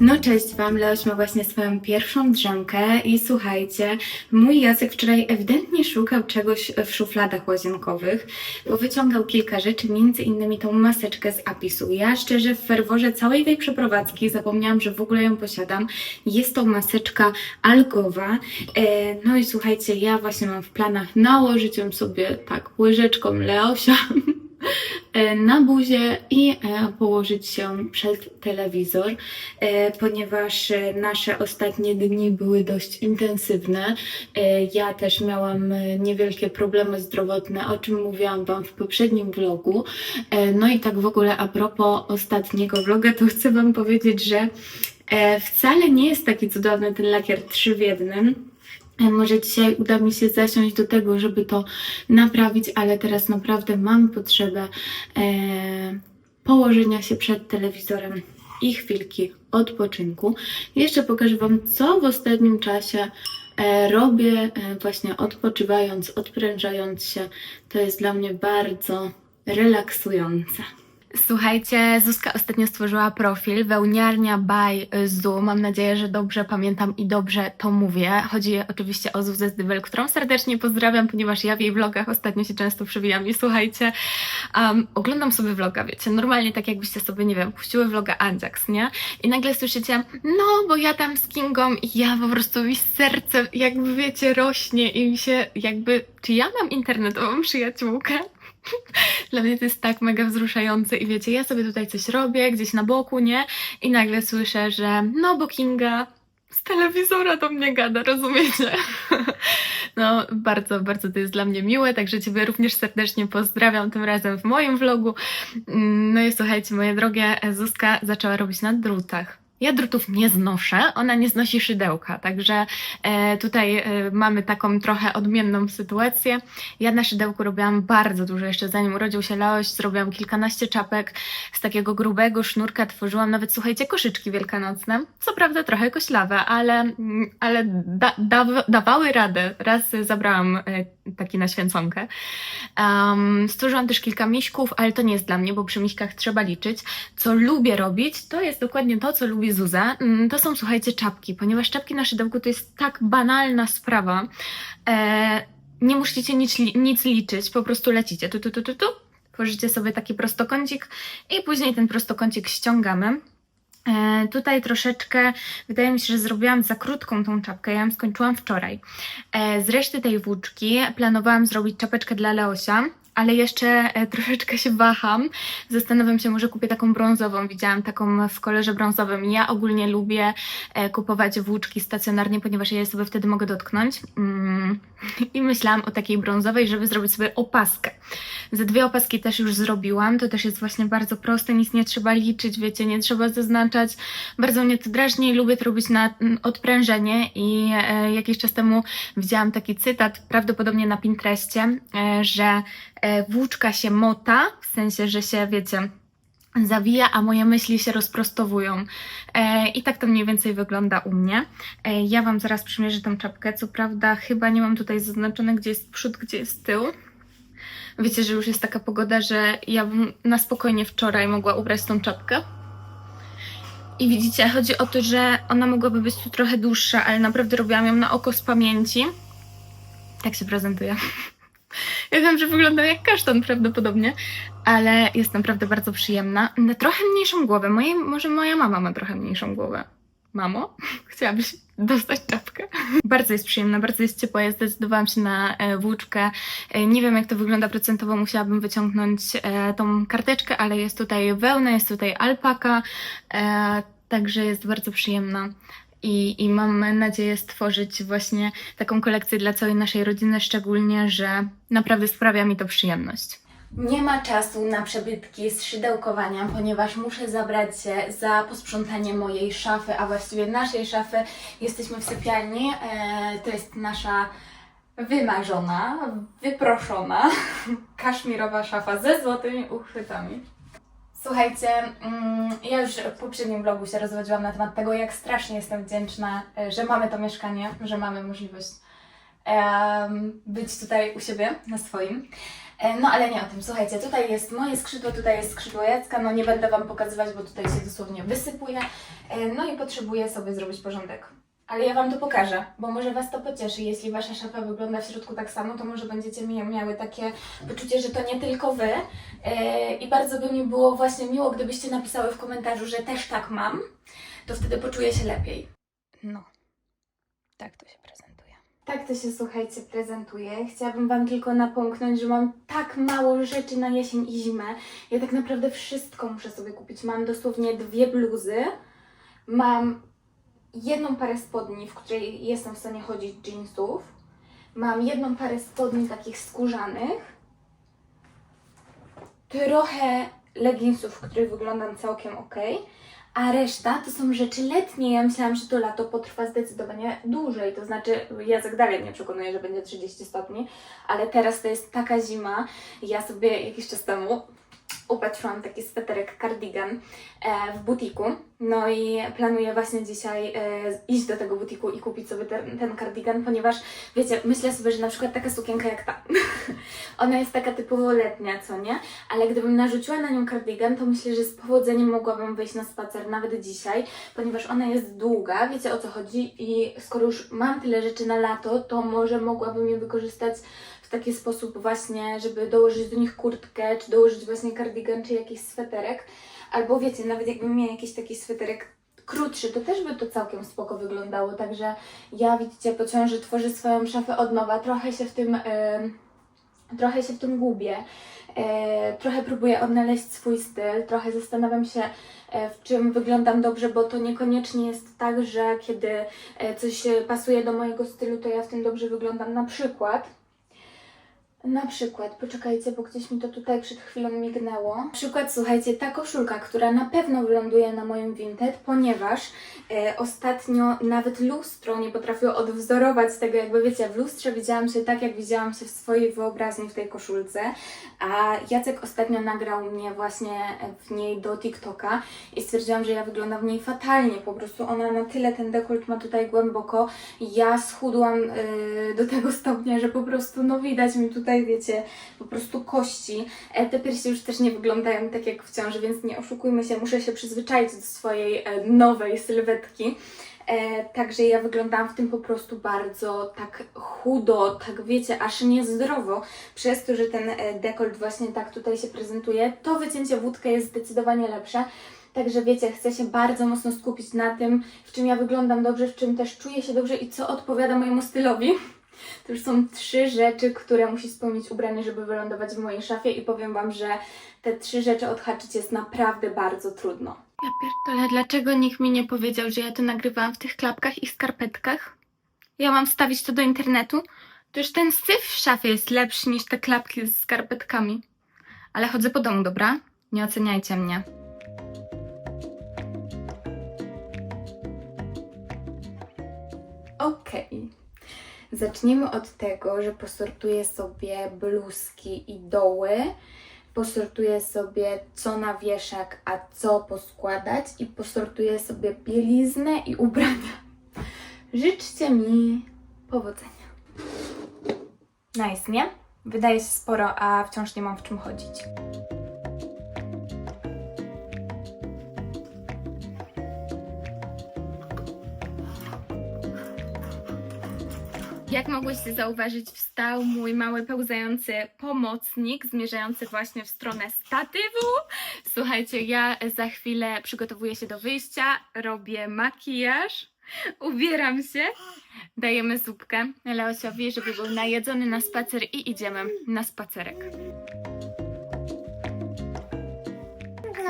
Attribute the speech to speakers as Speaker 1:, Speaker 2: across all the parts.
Speaker 1: No cześć Wam, Leoś ma właśnie swoją pierwszą drzemkę i słuchajcie, mój Jacek wczoraj ewidentnie szukał czegoś w szufladach łazienkowych, bo wyciągał kilka rzeczy, między innymi tą maseczkę z Apisu. Ja szczerze w ferworze całej tej przeprowadzki zapomniałam, że w ogóle ją posiadam. Jest to maseczka algowa. E, no i słuchajcie, ja właśnie mam w planach nałożyć ją sobie tak łyżeczką Leosia E, na buzie i e, położyć się przed telewizor, e, ponieważ nasze ostatnie dni były dość intensywne. Ja też miałam niewielkie problemy zdrowotne, o czym mówiłam Wam w poprzednim vlogu. No i tak w ogóle a propos ostatniego vloga, to chcę Wam powiedzieć, że wcale nie jest taki cudowny ten lakier 3 w 1 może dzisiaj uda mi się zasiąść do tego, żeby to naprawić, ale teraz naprawdę mam potrzebę e, położenia się przed telewizorem i chwilki odpoczynku. Jeszcze pokażę Wam, co w ostatnim czasie e, robię, e, właśnie odpoczywając, odprężając się. To jest dla mnie bardzo relaksujące. Słuchajcie, Zuzka ostatnio stworzyła profil Wełniarnia by Zu. Mam nadzieję, że dobrze pamiętam i dobrze to mówię. Chodzi oczywiście o Zuzę Zdybel, którą serdecznie pozdrawiam, ponieważ ja w jej vlogach ostatnio się często przewijam. I słuchajcie, um, oglądam sobie vloga, wiecie, normalnie tak jakbyście sobie, nie wiem, puściły vloga Anjax, nie? I nagle słyszycie, no bo ja tam z Kingą i ja po prostu mi serce jakby, wiecie, rośnie i mi się jakby, czy ja mam internetową przyjaciółkę? Dla mnie to jest tak mega wzruszające i wiecie, ja sobie tutaj coś robię, gdzieś na boku, nie? I nagle słyszę, że no bo Kinga z telewizora do mnie gada, rozumiecie? No, bardzo, bardzo to jest dla mnie miłe, także Ciebie również serdecznie pozdrawiam tym razem w moim vlogu. Mm, No i słuchajcie, moje drogie, Zuzka zaczęła robić na drutach. Ja drutów nie znoszę, ona nie znosi szydełka, także e, tutaj e, mamy taką trochę odmienną sytuację. Ja na szydełku robiłam bardzo dużo, jeszcze zanim urodził się Leoś, zrobiłam kilkanaście czapek z takiego grubego sznurka, tworzyłam nawet, słuchajcie, koszyczki wielkanocne. Co prawda trochę koślawe, ale, ale da, da, dawały radę. Raz zabrałam e, taki na święconkę. Um, stworzyłam też kilka miśków, ale to nie jest dla mnie, bo przy miśkach trzeba liczyć. Co lubię robić, to jest dokładnie to, co Zuza. Mm, To są, słuchajcie, czapki, ponieważ czapki na szydełku to jest tak banalna sprawa. E, nie musicie nic, nic liczyć, po prostu lecicie tu, tu, tu, tu, tu. Tworzycie sobie taki prostokącik i później ten prostokącik ściągamy. E, tutaj troszeczkę, wydaje mi się, że zrobiłam za krótką tą czapkę, ja ją skończyłam wczoraj. E, z reszty tej włóczki planowałam zrobić czapeczkę dla Leosia, ale jeszcze e, troszeczkę się waham. Zastanawiam się, może kupię taką brązową. Widziałam taką w kolorze brązowym. Ja ogólnie lubię e, kupować włóczki stacjonarnie, ponieważ ja je sobie wtedy mogę dotknąć. Mm. I myślałam o takiej brązowej, żeby zrobić sobie opaskę. Ze dwie opaski też już zrobiłam. To też jest właśnie bardzo proste, nic nie trzeba liczyć, wiecie, nie trzeba zaznaczać. Bardzo mnie to drażni, lubię to robić na mm, odprężenie i e, jakiś czas temu widziałam taki cytat, prawdopodobnie na Pinterestie, że włóczka się mota, w sensie, że się, wiecie, zawija, a moje myśli się rozprostowują. E, I tak to mniej więcej wygląda u mnie. E, ja Wam zaraz przymierzę tą czapkę. Co prawda, chyba nie mam tutaj zaznaczone, gdzie jest przód, gdzie jest tył. Wiecie, że już jest taka pogoda, że ja bym na spokojnie wczoraj mogła ubrać tą czapkę. I widzicie, chodzi o to, że ona mogłaby być tu trochę dłuższa, ale naprawdę robiłam ją na oko z pamięci. Tak się prezentuje. Ja wiem, że wygląda jak kasztan prawdopodobnie, ale jest naprawdę bardzo przyjemna. Na trochę mniejszą głowę. Moje, może moja mama ma trochę mniejszą głowę. Mamo, chciałabyś dostać czapkę? Bardzo jest przyjemna, bardzo jest ciepła. Ja zdecydowałam się na e, włóczkę. E, nie wiem, jak to wygląda procentowo. Musiałabym wyciągnąć e, tą karteczkę, ale jest tutaj wełna, jest tutaj alpaka, także jest bardzo przyjemna. I, I mam nadzieję stworzyć właśnie taką kolekcję dla całej naszej rodziny, szczególnie, że naprawdę sprawia mi to przyjemność. Nie ma czasu na przebytki z szydełkowania, ponieważ muszę zabrać się za posprzątanie mojej szafy, a właściwie naszej szafy. Jesteśmy w sypialni. E, to jest nasza wymarzona, wyproszona, kaszmirowa szafa ze złotymi uchwytami. Słuchajcie, mm, ja już w poprzednim vlogu się rozwodziłam na temat tego, jak strasznie jestem wdzięczna, e, że mamy to mieszkanie, że mamy możliwość być tutaj u siebie, na swoim. E, No ale nie o tym, słuchajcie, tutaj jest moje skrzydło, tutaj jest skrzydło Jacka, no nie będę Wam pokazywać, bo tutaj się dosłownie wysypuje, no i potrzebuję sobie zrobić porządek. Ale ja Wam to pokażę, bo może Was to pocieszy. Jeśli Wasza szafa wygląda w środku tak samo, to może będziecie mi- miały takie poczucie, że to nie tylko Wy. E, I bardzo by mi było właśnie miło, gdybyście napisały w komentarzu, że też tak mam, to wtedy poczuję się lepiej. No, tak to się prezentuje. Tak to się, słuchajcie, prezentuje. Chciałabym Wam tylko napomknąć, że mam tak mało rzeczy na jesień i zimę. Ja tak naprawdę wszystko muszę sobie kupić. Mam dosłownie dwie bluzy, mam jedną parę spodni, w której jestem w stanie chodzić jeansów, mam jedną parę spodni takich skórzanych, trochę leginsów, w których wyglądam całkiem ok, a reszta to są rzeczy letnie. Ja myślałam, że to lato potrwa zdecydowanie dłużej. To znaczy, Jacek dalej mnie przekonuje, że będzie 30 stopni, ale teraz to jest taka zima. Ja sobie jakiś czas temu upatrzyłam taki sweterek cardigan e, w butiku. No i planuję właśnie dzisiaj e, iść do tego butiku i kupić sobie ten, ten cardigan, ponieważ wiecie, myślę sobie, że na przykład taka sukienka jak ta, ona jest taka typowo letnia, co nie? Ale gdybym narzuciła na nią cardigan, to myślę, że z powodzeniem mogłabym wyjść na spacer nawet dzisiaj, ponieważ ona jest długa, wiecie o co chodzi i skoro już mam tyle rzeczy na lato, to może mogłabym je wykorzystać taki sposób właśnie, żeby dołożyć do nich kurtkę, czy dołożyć właśnie cardigan, czy jakiś sweterek, albo wiecie, nawet jakbym miała jakiś taki sweterek krótszy, to też by to całkiem spoko wyglądało, także ja widzicie po ciąży tworzę swoją szafę od nowa, trochę się w tym... em, trochę się w tym gubię. E, trochę próbuję odnaleźć swój styl, trochę zastanawiam się, e, w czym wyglądam dobrze, bo to niekoniecznie jest tak, że kiedy e, coś pasuje do mojego stylu, to ja w tym dobrze wyglądam. Na przykład, na przykład, poczekajcie, bo gdzieś mi to tutaj przed chwilą mignęło. Na przykład, słuchajcie, ta koszulka, która na pewno wyląduje na moim Vinted, ponieważ e, ostatnio nawet lustro nie potrafiło odwzorować tego, jakby wiecie, w lustrze widziałam się tak, jak widziałam się w swojej wyobraźni w tej koszulce, a Jacek ostatnio nagrał mnie właśnie w niej do TikToka i stwierdziłam, że ja wyglądam w niej fatalnie, po prostu ona na tyle ten dekolt ma tutaj głęboko, ja schudłam y, do tego stopnia, że po prostu, no widać mi tutaj, wiecie, po prostu kości. E, te piersi już też nie wyglądają tak jak w ciąży, więc nie oszukujmy się, muszę się przyzwyczaić do swojej e, nowej sylwetki. E, także ja wyglądałam w tym po prostu bardzo tak chudo, tak wiecie, aż niezdrowo, przez to, że ten dekolt właśnie tak tutaj się prezentuje. To wycięcie wódkę jest zdecydowanie lepsze. Także wiecie, chcę się bardzo mocno skupić na tym, w czym ja wyglądam dobrze, w czym też czuję się dobrze i co odpowiada mojemu stylowi. To już są trzy rzeczy, które musi spełnić ubranie, żeby wylądować w mojej szafie i powiem Wam, że te trzy rzeczy odhaczyć jest naprawdę bardzo trudno. Ja pierdolę, dlaczego nikt mi nie powiedział, że ja to nagrywałam w tych klapkach i skarpetkach? Ja mam wstawić to do internetu? To już ten syf w szafie jest lepszy niż te klapki z skarpetkami. Ale chodzę po domu, dobra? Nie oceniajcie mnie. Zacznijmy od tego, że posortuję sobie bluzki i doły. Posortuję sobie co na wieszak, a co poskładać i posortuję sobie bieliznę i ubrania. Życzcie mi powodzenia. Nice, nie? Wydaje się sporo, a wciąż nie mam w czym chodzić. Jak mogłyście zauważyć, wstał mój mały pełzający pomocnik, zmierzający właśnie w stronę statywu. Słuchajcie, ja za chwilę przygotowuję się do wyjścia, robię makijaż, ubieram się, dajemy zupkę Leosiowi, żeby był najedzony na spacer i idziemy na spacerek.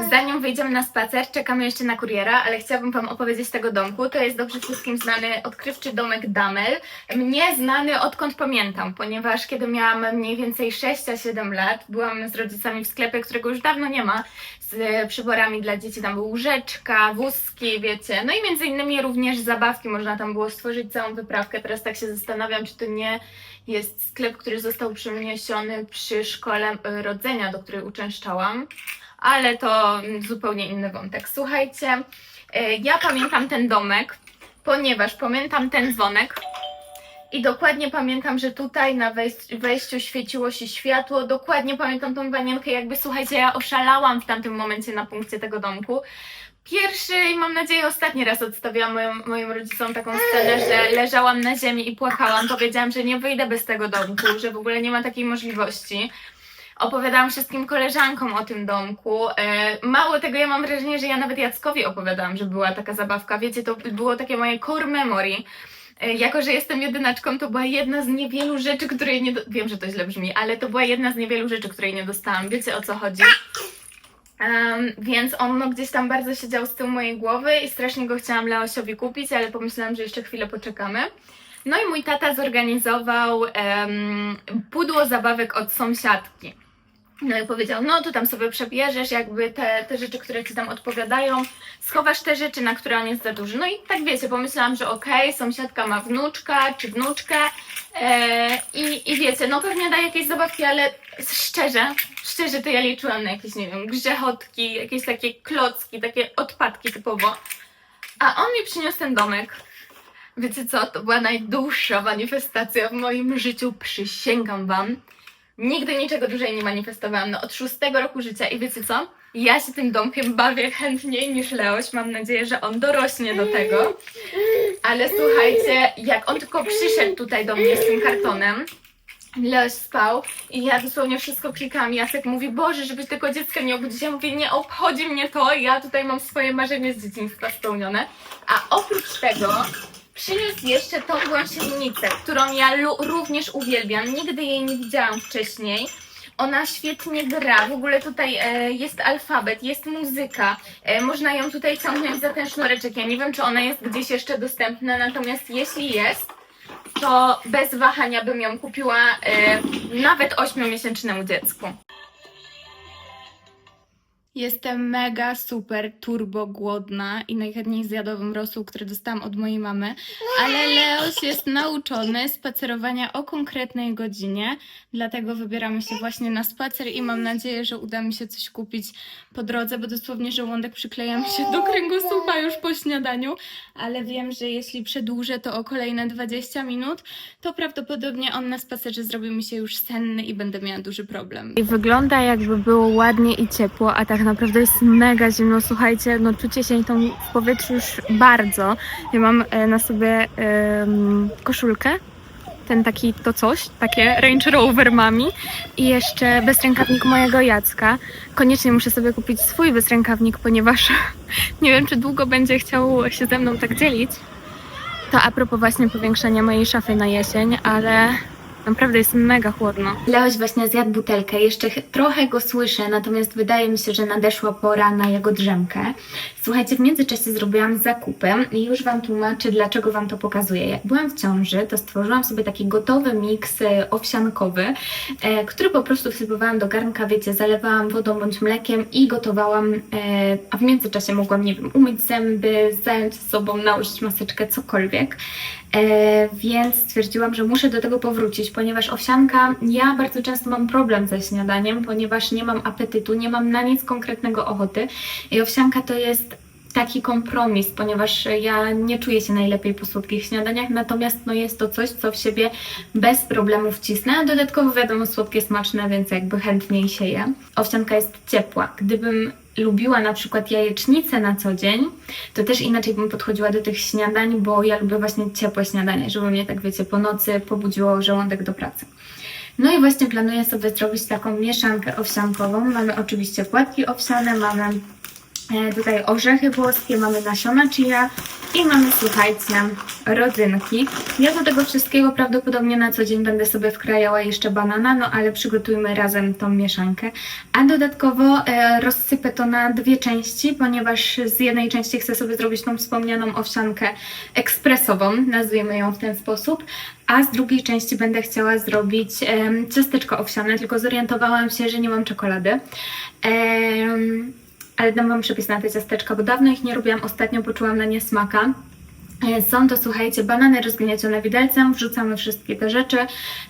Speaker 1: Zanim wyjdziemy na spacer, czekamy jeszcze na kuriera, ale chciałabym Wam opowiedzieć tego domku. To jest dobrze wszystkim znany odkrywczy domek Damel. Mnie znany odkąd pamiętam, ponieważ kiedy miałam mniej więcej 6 a 7 lat, byłam z rodzicami w sklepie, którego już dawno nie ma, z przyborami dla dzieci. Tam były łóżeczka, wózki, wiecie. No i między innymi również zabawki. Można tam było stworzyć całą wyprawkę. Teraz tak się zastanawiam, czy to nie jest sklep, który został przeniesiony przy szkole y, rodzenia, do której uczęszczałam ale to mm, zupełnie inny wątek. Słuchajcie, y, ja pamiętam ten domek, ponieważ pamiętam ten dzwonek I dokładnie pamiętam, że tutaj na wejś- wejściu świeciło się światło. Dokładnie pamiętam tą panienkę, jakby słuchajcie, ja oszalałam w tamtym momencie na punkcie tego domku. Pierwszy i mam nadzieję ostatni raz odstawiłam moim, moim rodzicom taką scenę, że leżałam na ziemi i płakałam. Powiedziałam, że nie wyjdę bez tego domku, że w ogóle nie ma takiej możliwości. Opowiadałam wszystkim koleżankom o tym domku. E, mało tego, ja mam wrażenie, że ja nawet Jackowi opowiadałam, że była taka zabawka. Wiecie, to było takie moje core memory. E, Jako, że jestem jedynaczką, to była jedna z niewielu rzeczy, której nie. Do... Wiem, że to źle brzmi, ale to była jedna z niewielu rzeczy, której nie dostałam. Wiecie o co chodzi? Em, więc on no, gdzieś tam bardzo siedział z tyłu mojej głowy i strasznie go chciałam Leosiowi kupić, ale pomyślałam, że jeszcze chwilę poczekamy. No i mój tata zorganizował em, pudło zabawek od sąsiadki. No i powiedział, no to tam sobie przebierzesz jakby te, te rzeczy, które ci tam odpowiadają, schowasz te rzeczy, na które on jest za duży. No i tak wiecie, pomyślałam, że okej, sąsiadka ma wnuczka czy wnuczkę e, i, i wiecie, no pewnie da jakieś zabawki, ale szczerze, szczerze to ja liczyłam na jakieś, nie wiem, grzechotki, jakieś takie klocki, takie odpadki typowo. A on mi przyniósł ten domek. Wiecie co, to była najdłuższa manifestacja w moim życiu, przysięgam wam. Nigdy niczego dłużej nie manifestowałam, no od szóstego roku życia i wiecie co? Ja się tym domkiem bawię chętniej niż Leoś, mam nadzieję, że on dorośnie do tego. Ale słuchajcie, jak on tylko przyszedł tutaj do mnie z tym kartonem, Leoś spał i ja dosłownie wszystko klikałam. Jacek mówi, Boże, żebyś tego dziecka nie obudzić. Ja mówię, nie obchodzi mnie to, ja tutaj mam swoje marzenie z dzieciństwa spełnione. A oprócz tego przyniósł jeszcze tą gąsienicę, którą ja również uwielbiam. Nigdy jej nie widziałam wcześniej. Ona świetnie gra, w ogóle tutaj e, jest alfabet, jest muzyka, e, można ją tutaj ciągnąć za ten sznureczek. Ja nie wiem, czy ona jest gdzieś jeszcze dostępna, natomiast jeśli jest, to bez wahania bym ją kupiła e, nawet 8-miesięcznemu dziecku. Jestem mega, super, turbo głodna i najchętniej zjadłabym rosół, który dostałam od mojej mamy, ale Leos jest nauczony spacerowania o konkretnej godzinie, dlatego wybieramy się właśnie na spacer i mam nadzieję, że uda mi się coś kupić po drodze, bo dosłownie żołądek przykleja mi się do kręgosłupa już po śniadaniu, ale wiem, że jeśli przedłużę to o kolejne 20 minut, to prawdopodobnie on na spacerze zrobi mi się już senny i będę miała duży problem. I wygląda jakby było ładnie i ciepło, a tak naprawdę jest mega zimno. Słuchajcie, no czucie się tą w powietrzu już bardzo. Ja mam e, na sobie koszulkę, ten taki to coś, takie Range Rover mami i jeszcze bezrękawnik mojego Jacka. Koniecznie muszę sobie kupić swój bezrękawnik, ponieważ nie wiem, czy długo będzie chciał się ze mną tak dzielić. To a propos właśnie powiększenia mojej szafy na jesień, ale naprawdę jest mega chłodno. Leoś właśnie zjadł butelkę, jeszcze ch- trochę go słyszę, natomiast wydaje mi się, że nadeszła pora na jego drzemkę. Słuchajcie, w międzyczasie zrobiłam zakupy i już Wam tłumaczę, dlaczego Wam to pokazuję. Jak byłam w ciąży, to stworzyłam sobie taki gotowy miks e, owsiankowy, e, który po prostu wsypywałam do garnka, wiecie, zalewałam wodą bądź mlekiem i gotowałam, e, a w międzyczasie mogłam, nie wiem, umyć zęby, zająć się sobą, nałożyć maseczkę, cokolwiek. E, więc stwierdziłam, że muszę do tego powrócić, ponieważ owsianka, ja bardzo często mam problem ze śniadaniem, ponieważ nie mam apetytu, nie mam na nic konkretnego ochoty i owsianka to jest taki kompromis, ponieważ ja nie czuję się najlepiej po słodkich śniadaniach, natomiast no jest to coś, co w siebie bez problemu wcisnę, a dodatkowo wiadomo, słodkie, smaczne, więc jakby chętniej się je. Owsianka jest ciepła. Gdybym lubiła na przykład jajecznicę na co dzień, to też inaczej bym podchodziła do tych śniadań, bo ja lubię właśnie ciepłe śniadanie, żeby mnie tak wiecie, po nocy pobudziło żołądek do pracy. No i właśnie planuję sobie zrobić taką mieszankę owsiankową. Mamy oczywiście płatki owsiane, mamy tutaj orzechy włoskie, mamy nasiona chia i mamy, słuchajcie, rodzynki. Ja do tego wszystkiego prawdopodobnie na co dzień będę sobie wkrajała jeszcze banana, no ale przygotujmy razem tą mieszankę. A dodatkowo e, rozsypę to na dwie części, ponieważ z jednej części chcę sobie zrobić tą wspomnianą owsiankę ekspresową, nazwijmy ją w ten sposób, a z drugiej części będę chciała zrobić em, ciasteczko owsiane, tylko zorientowałam się, że nie mam czekolady. Em, ale dam Wam przepis na te ciasteczka, bo dawno ich nie robiłam, ostatnio poczułam na nie smaka. E, Są to, słuchajcie, banany rozgniecione widelcem, wrzucamy wszystkie te rzeczy.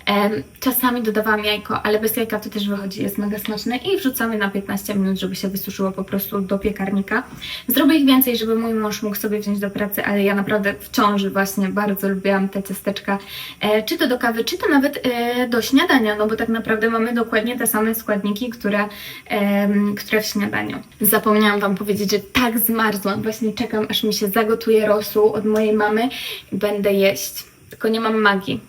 Speaker 1: Em, Czasami dodawałam jajko, ale bez jajka to też wychodzi, jest mega smaczne i wrzucamy na 15 minut, żeby się wysuszyło po prostu do piekarnika. Zrobię ich więcej, żeby mój mąż mógł sobie wziąć do pracy, ale ja naprawdę w ciąży właśnie bardzo lubiłam te ciasteczka, e, czy to do kawy, czy to nawet e, do śniadania, no bo tak naprawdę mamy dokładnie te same składniki, które, które w śniadaniu. Zapomniałam Wam powiedzieć, że tak zmarzłam, właśnie czekam aż mi się zagotuje rosół od mojej mamy i będę jeść. Tylko nie mam magii.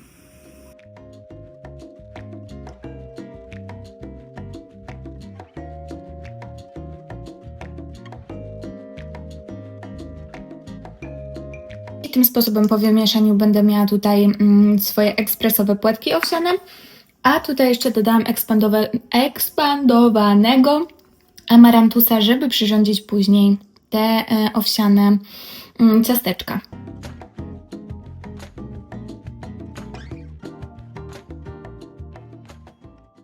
Speaker 1: I tym sposobem po wymieszaniu będę miała tutaj mm, swoje ekspresowe płatki owsiane, a tutaj jeszcze dodałam ekspandowanego amarantusa, żeby przyrządzić później te e, owsiane mm, ciasteczka.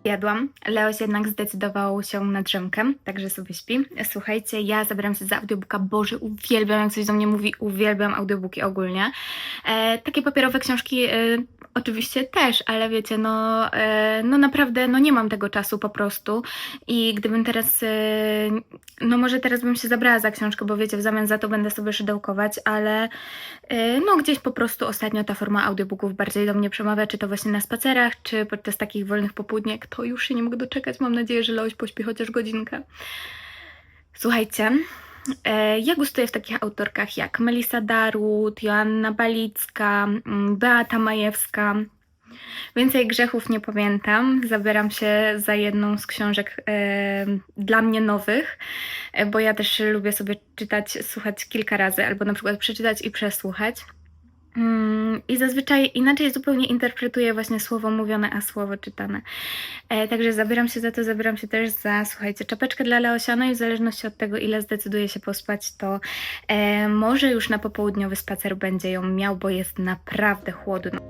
Speaker 1: Jadłam. Leoś jednak zdecydował się na drzemkę, także sobie śpi. Słuchajcie, ja zabieram się za audiobooka. Boże, uwielbiam, jak coś do mnie mówi, uwielbiam audiobooki ogólnie. E, takie papierowe książki e, oczywiście też, ale wiecie, no, e, no naprawdę, no nie mam tego czasu po prostu i gdybym teraz, e, no może teraz bym się zabrała za książkę, bo wiecie, w zamian za to będę sobie szydełkować, ale e, no gdzieś po prostu ostatnio ta forma audiobooków bardziej do mnie przemawia, czy to właśnie na spacerach, czy podczas takich wolnych popołudniek, to już się nie mogę doczekać. Mam nadzieję, że Leoś pośpi chociaż godzinkę. Słuchajcie, e, ja gustuję w takich autorkach jak Melisa Darut, Joanna Balicka, mm, Beata Majewska. Więcej grzechów nie pamiętam. Zabieram się za jedną z książek e, dla mnie nowych, e, bo ja też lubię sobie czytać, słuchać kilka razy, albo na przykład przeczytać i przesłuchać. Mm, I zazwyczaj inaczej zupełnie interpretuję właśnie słowo mówione, a słowo czytane. E, także zabieram się za to, zabieram się też za, słuchajcie, czapeczkę dla Leosia, no i w zależności od tego, ile zdecyduje się pospać, to e, może już na popołudniowy spacer będzie ją miał, bo jest naprawdę chłodno.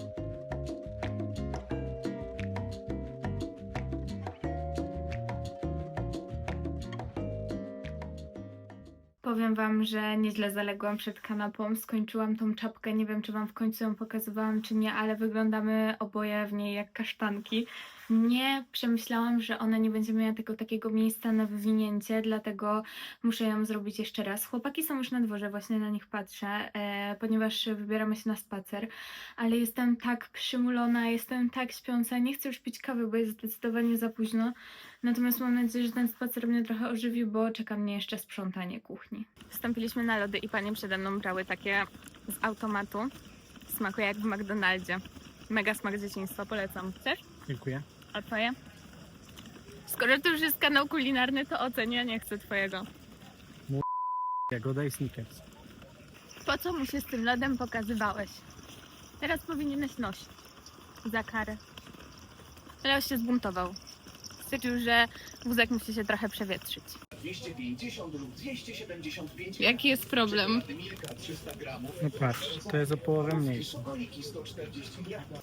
Speaker 1: Powiem Wam, że nieźle zaległam przed kanapą. Skończyłam tą czapkę. Nie wiem, czy Wam w końcu ją pokazywałam, czy nie, ale wyglądamy oboje w niej jak kasztanki. Nie przemyślałam, że ona nie będzie miała tego takiego miejsca na wywinięcie, dlatego muszę ją zrobić jeszcze raz. Chłopaki są już na dworze, właśnie na nich patrzę, e, ponieważ wybieramy się na spacer, ale jestem tak przymulona, jestem tak śpiąca. Nie chcę już pić kawy, bo jest zdecydowanie za późno. Natomiast mam nadzieję, że ten spacer mnie trochę ożywi, bo czeka mnie jeszcze sprzątanie kuchni. Wstąpiliśmy na lody i panie przede mną brały takie z automatu. Smakuje jak w McDonaldzie. Mega smak dzieciństwa, polecam. Chcesz?
Speaker 2: Dziękuję.
Speaker 1: A twoje? Skoro to już jest kanał kulinarny, to ocenię, ja nie chcę twojego.
Speaker 2: Jagoda i Snickers.
Speaker 1: Po co mu się z tym lodem pokazywałeś? Teraz powinieneś nosić. Za karę. Leo się zbuntował. Stwierdził, że wózek musi się trochę przewietrzyć.
Speaker 3: 250 lub 275
Speaker 1: Jaki jest problem?
Speaker 3: Milka 300 gramów.
Speaker 2: No patrz, to jest o połowę mniejsze.
Speaker 3: Sokoliki 140 ml.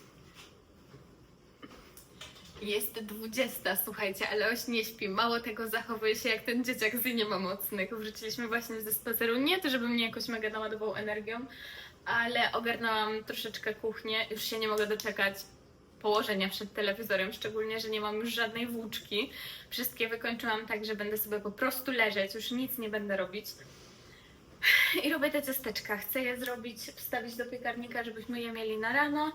Speaker 1: Jest 20, słuchajcie, ale oś nie śpi. Mało tego zachowuje się jak ten dzieciak z nie ma mocnych. Wróciliśmy właśnie ze spaceru. Nie to, żeby mnie jakoś mega naładował energią, ale ogarnęłam troszeczkę kuchnię. Już się nie mogę doczekać położenia przed telewizorem, szczególnie, że nie mam już żadnej włóczki. Wszystkie wykończyłam tak, że będę sobie po prostu leżeć, już nic nie będę robić. I robię te ciasteczka. Chcę je zrobić, wstawić do piekarnika, żebyśmy je mieli na rano.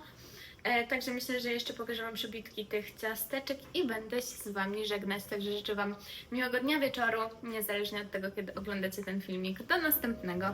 Speaker 1: E, także myślę, że jeszcze pokażę Wam przebitki tych ciasteczek i będę się z Wami żegnać. Także życzę Wam miłego dnia, wieczoru, niezależnie od tego, kiedy oglądacie ten filmik. Do następnego.